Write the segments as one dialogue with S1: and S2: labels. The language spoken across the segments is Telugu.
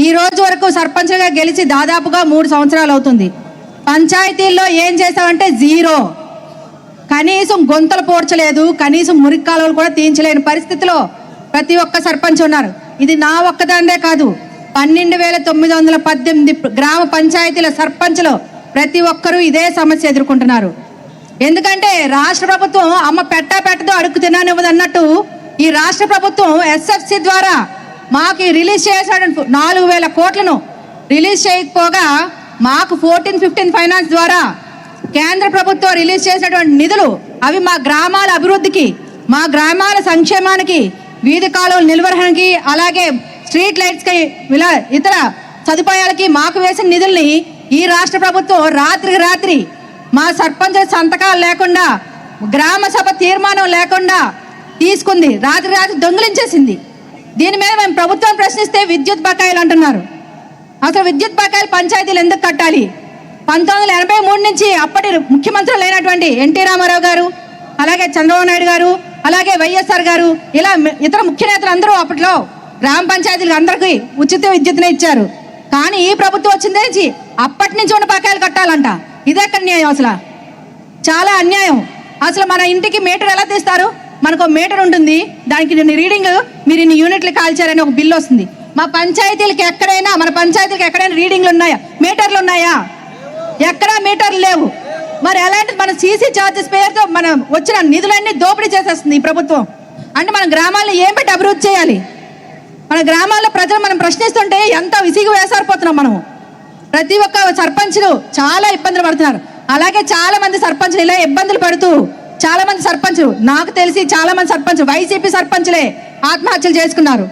S1: ఈ రోజు వరకు సర్పంచ్గా గెలిచి దాదాపుగా మూడు సంవత్సరాలు అవుతుంది. పంచాయతీల్లో ఏం చేసామంటే జీరో. కనీసం గొంతలు పోడ్చలేదు కనీసం మురికి కాలువలు కూడా తీయించలేని పరిస్థితిలో ప్రతి ఒక్క సర్పంచ్ ఉన్నారు. ఇది నా ఒక్కదాండే కాదు. పన్నెండు వేల తొమ్మిది వందల పద్దెనిమిది గ్రామ పంచాయతీల సర్పంచ్లు ప్రతి ఒక్కరూ ఇదే సమస్య ఎదుర్కొంటున్నారు. ఎందుకంటే రాష్ట్ర ప్రభుత్వం అమ్మ పెట్టా పెట్టదో అడుగు తిననివ్వదు అన్నట్టు ఈ రాష్ట్ర ప్రభుత్వం ఎస్ఎఫ్సి ద్వారా మాకు రిలీజ్ చేశాడు నాలుగు వేల కోట్లను. రిలీజ్ చేయకపోగా మాకు ఫోర్టీన్ ఫిఫ్టీన్ ఫైనాన్స్ ద్వారా కేంద్ర ప్రభుత్వం రిలీజ్ చేసినటువంటి నిధులు అవి మా గ్రామాల అభివృద్ధికి మా గ్రామాల సంక్షేమానికి వీధి కాలువల నిర్వహణకి అలాగే స్ట్రీట్ లైట్స్కి ఇలా ఇతర సదుపాయాలకి మాకు వేసిన నిధుల్ని ఈ రాష్ట్ర ప్రభుత్వం రాత్రికి రాత్రి మా సర్పంచ్ సంతకాలు లేకుండా గ్రామ సభ తీర్మానం లేకుండా తీసుకుంది. రాత్రి రాత్రి దొంగిలించేసింది. దీని మీద మేము ప్రభుత్వం ప్రశ్నిస్తే విద్యుత్ బకాయిలు అంటున్నారు. అసలు విద్యుత్ బకాయిలు పంచాయతీలు ఎందుకు కట్టాలి? పంతొమ్మిది వందల ఎనభై మూడు నుంచి అప్పటి ముఖ్యమంత్రులు అయినటువంటి ఎన్టీ రామారావు గారు అలాగే చంద్రబాబు నాయుడు గారు అలాగే వైఎస్ఆర్ గారు ఇలా ఇతర ముఖ్య నేతలు అందరూ అప్పట్లో గ్రామ పంచాయతీలకు అందరికీ ఉచిత విద్యుత్నే ఇచ్చారు. కానీ ఈ ప్రభుత్వం వచ్చిందే అప్పటి నుంచి ఉన్న బకాయిలు కట్టాలంట. ఇదే న్యాయం అసలు? చాలా అన్యాయం. అసలు మన ఇంటికి మీటర్ ఎలా తీస్తారు? మనకు మీటర్ ఉంటుంది. దానికి నేను రీడింగ్ మీరు ఇన్ని యూనిట్లు కాల్చారని ఒక బిల్లు వస్తుంది. మా పంచాయతీలకు ఎక్కడైనా మన పంచాయతీలకు ఎక్కడైనా రీడింగ్లు ఉన్నాయా? మీటర్లు ఉన్నాయా? ఎక్కడా మీటర్లు లేవు. మరి ఎలాంటి మన సీసీ ఛార్జెస్ పేరుతో మనం వచ్చిన నిధులన్నీ దోపిడీ చేసేస్తుంది ఈ ప్రభుత్వం. అంటే మన గ్రామాలను ఏం పెట్టి అభివృద్ధి చేయాలి? మన గ్రామాల్లో ప్రజలు మనం ప్రశ్నిస్తుంటే ఎంత విసిగి వేసారిపోతున్నాం మనము. ప్రతి ఒక్క సర్పంచ్లు చాలా ఇబ్బందులు పడుతున్నారు. అలాగే చాలా మంది సర్పంచ్లు ఇలా ఇబ్బందులు పడుతూ చాలా మంది సర్పంచ్లు నాకు తెలిసి చాలా మంది సర్పంచ్ వైసీపీ సర్పంచ్లే ఆత్మహత్యలు చేసుకున్నారు.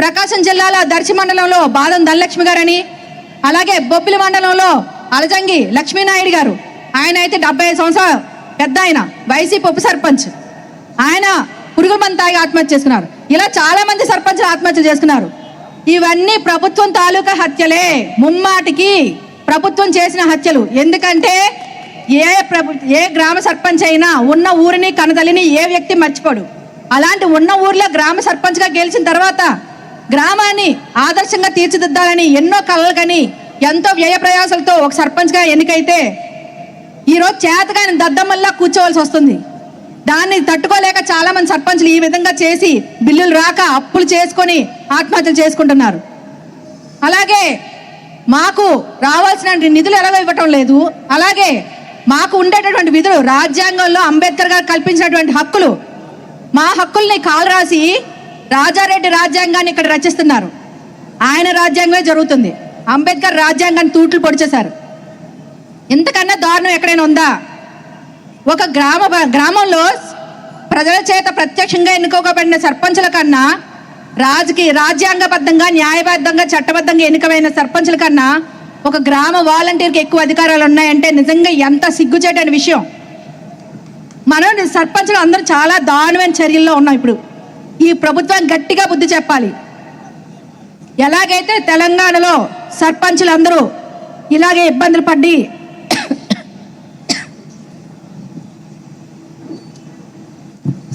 S1: ప్రకాశం జిల్లాలో దర్శి మండలంలో బాదం ధనలక్ష్మి గారని అలాగే బొబ్బిలి మండలంలో అలజంగి లక్ష్మీనాయుడు గారు. ఆయన అయితే డెబ్బై ఐదు సంవత్సరాలు పెద్ద ఆయన వైసీపీ ఉప సర్పంచ్. ఆయన పురుగుల మంది తాగి ఆత్మహత్య చేసుకున్నారు. ఇలా చాలా మంది సర్పంచ్లు ఆత్మహత్యలు చేసుకున్నారు. ఇవన్నీ ప్రభుత్వం తాలూకా హత్యలే. ముమ్మాటికి ప్రభుత్వం చేసిన హత్యలు. ఎందుకంటే ఏ ప్రభు ఏ గ్రామ సర్పంచ్ అయినా ఉన్న ఊరిని కనదలిని ఏ వ్యక్తి మర్చిపోడు. అలాంటి ఉన్న ఊర్లో గ్రామ సర్పంచ్గా గెలిచిన తర్వాత గ్రామాన్ని ఆదర్శంగా తీర్చిదిద్దాలని ఎన్నో కలలు కని ఎంతో వ్యయ ప్రయాసాలతో ఒక సర్పంచ్గా ఎన్నికైతే ఈరోజు చేతగాని దద్దమ్మల్లా కూర్చోవలసి వస్తుంది. దాన్ని తట్టుకోలేక చాలా మంది సర్పంచ్లు ఈ విధంగా చేసి బిల్లులు రాక అప్పులు చేసుకొని ఆత్మహత్యలు చేసుకుంటున్నారు. అలాగే మాకు రావాల్సిన నిధులు ఎలా ఇవ్వటం లేదు. అలాగే మాకు ఉండేటటువంటి విధులు రాజ్యాంగంలో అంబేద్కర్ గారు కల్పించినటువంటి హక్కులు. మా హక్కుల్ని కాలు రాసి రాజారెడ్డి రాజ్యాంగాన్ని ఇక్కడ రచిస్తున్నారు. ఆయన రాజ్యాంగమే జరుగుతుంది. అంబేద్కర్ రాజ్యాంగాన్ని తూట్లు పొడిచేశారు. ఇంతకన్నా దారుణం ఎక్కడైనా ఉందా? ఒక గ్రామ గ్రామంలో ప్రజల చేత ప్రత్యక్షంగా ఎన్నుకోబడిన సర్పంచుల కన్నా రాజకీయ రాజ్యాంగబద్ధంగా న్యాయబద్ధంగా చట్టబద్ధంగా ఎన్నికమైన సర్పంచుల కన్నా ఒక గ్రామ వాలంటీర్కి ఎక్కువ అధికారాలు ఉన్నాయంటే నిజంగా ఎంత సిగ్గుచేటని విషయం. మనం సర్పంచులు అందరూ చాలా దారుణమైన చర్యల్లో ఉన్నాం ఇప్పుడు. ఈ ప్రభుత్వం గట్టిగా బుద్ధి చెప్పాలి. ఎలాగైతే తెలంగాణలో సర్పంచులు అందరూ ఇలాగే ఇబ్బందులు పడి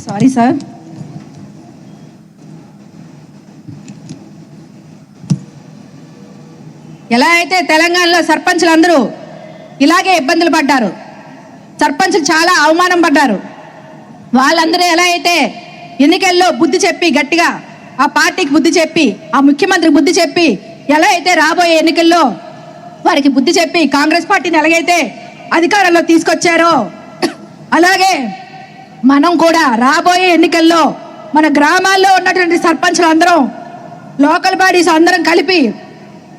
S1: సారీ సార్ ఎలా అయితే తెలంగాణలో సర్పంచ్లు అందరూ ఇలాగే ఇబ్బందులు పడ్డారు సర్పంచ్లు చాలా అవమానం పడ్డారు వాళ్ళందరూ ఎలా అయితే ఎన్నికల్లో బుద్ధి చెప్పి గట్టిగా ఆ పార్టీకి బుద్ధి చెప్పి ఆ ముఖ్యమంత్రికి బుద్ధి చెప్పి ఎలా అయితే రాబోయే ఎన్నికల్లో వారికి బుద్ధి చెప్పి కాంగ్రెస్ పార్టీని ఎలాగైతే అధికారంలో తీసుకొచ్చారో అలాగే మనం కూడా రాబోయే ఎన్నికల్లో మన గ్రామాల్లో ఉన్నటువంటి సర్పంచ్లు అందరం లోకల్ బాడీస్ అందరం కలిపి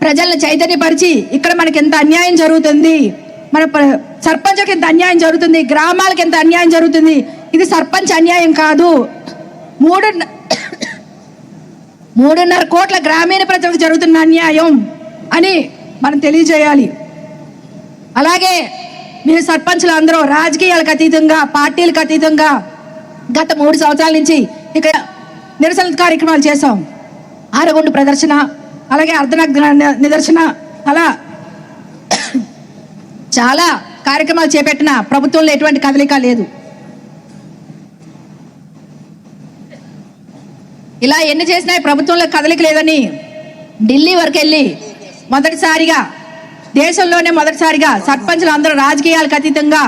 S1: ప్రజలను చైతన్యపరిచి ఇక్కడ మనకి ఎంత అన్యాయం జరుగుతుంది మన సర్పంచ్కి ఎంత అన్యాయం జరుగుతుంది గ్రామాలకు ఎంత అన్యాయం జరుగుతుంది ఇది సర్పంచ్ అన్యాయం కాదు. మూడు మూడున్నర కోట్ల గ్రామీణ ప్రజలకు జరుగుతున్న అన్యాయం అని మనం తెలియజేయాలి. అలాగే మీరు సర్పంచ్లు అందరూ రాజకీయాలకు అతీతంగా పార్టీలకు అతీతంగా గత మూడు సంవత్సరాల నుంచి ఇక్కడ నిరసన కార్యక్రమాలు చేశాం. ఆరగొండు ప్రదర్శన అలాగే అర్ధన నిదర్శన అలా చాలా కార్యక్రమాలు చేపట్టిన ప్రభుత్వంలో ఎటువంటి కదలిక లేదు. ఇలా ఎన్ని చేసినా ప్రభుత్వంలో కదలిక లేదని ఢిల్లీ వరకు వెళ్ళి మొదటిసారిగా దేశంలోనే మొదటిసారిగా సర్పంచులు అందరూ రాజకీయాలకు అతీతంగా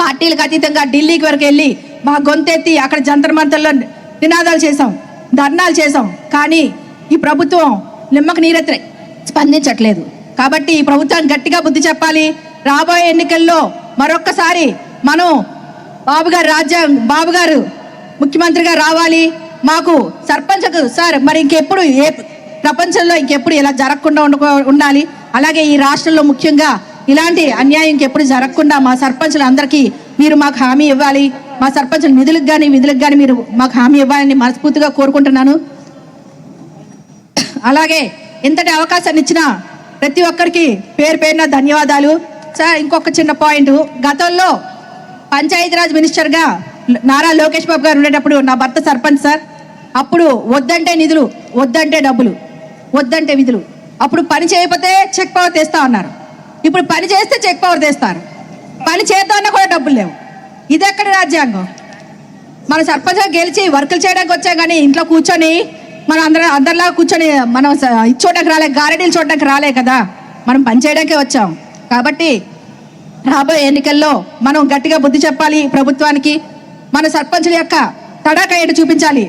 S1: పార్టీలకు అతీతంగా ఢిల్లీకి వరకు వెళ్ళి మా గొంతెత్తి అక్కడ జంతర్ మంతర్లో నినాదాలు చేసాం ధర్నాలు చేసాం కానీ ఈ ప్రభుత్వం నిమ్మకు నీరెత్తే స్పందించట్లేదు. కాబట్టి ఈ ప్రభుత్వానికి గట్టిగా బుద్ధి చెప్పాలి. రాబోయే ఎన్నికల్లో మరొక్కసారి మనం బాబు గారు రాజ్యాంగ బాబు గారు ముఖ్యమంత్రిగా రావాలి. మాకు సర్పంచ్కు సార్ మరి ఇంకెప్పుడు ఏ ప్రపంచంలో ఇంకెప్పుడు ఇలా జరగకుండా ఉండుకో ఉండాలి. అలాగే ఈ రాష్ట్రంలో ముఖ్యంగా ఇలాంటి అన్యాయం ఇంకెప్పుడు జరగకుండా మా సర్పంచులందరికీ మీరు మాకు హామీ ఇవ్వాలి. మా సర్పంచుల నిధులకు కానీ విధులకు కానీ మీరు మాకు హామీ ఇవ్వాలని మనస్ఫూర్తిగా కోరుకుంటున్నాను. అలాగే ఇంతటి అవకాశాన్ని ఇచ్చిన ప్రతి ఒక్కరికి పేరు పేరున ధన్యవాదాలు. సార్ ఇంకొక చిన్న పాయింట్. గతంలో పంచాయతీరాజ్ మినిస్టర్గా నారా లోకేష్ బాబు గారు ఉండేటప్పుడు నా భర్త సర్పంచ్ సార్. అప్పుడు వద్దంటే నిధులు వద్దంటే డబ్బులు వద్దంటే విధులు. అప్పుడు పని చేయకపోతే చెక్ పవర్ తెస్తా ఉన్నారు ఇప్పుడు పని చేస్తే చెక్ పవర్ తెస్తారు. పని చేద్దామన్నా కూడా డబ్బులు లేవు. ఇది ఎక్కడ రాజ్యాంగం? మన సర్పంచ్ గెలిచి వర్కులు చేయడానికి వచ్చాం కానీ ఇంట్లో కూర్చొని మనం అందరం అందరిలా కూర్చొని మనం ఇచ్చోటకు ఇది రాలే గారెడీలు చూడటానికి రాలే కదా. మనం పనిచేయడానికే వచ్చాం. కాబట్టి రాబోయే ఎన్నికల్లో మనం గట్టిగా బుద్ధి చెప్పాలి ప్రభుత్వానికి. మన సర్పంచుల యొక్క తడాక ఏంటో చూపించాలి.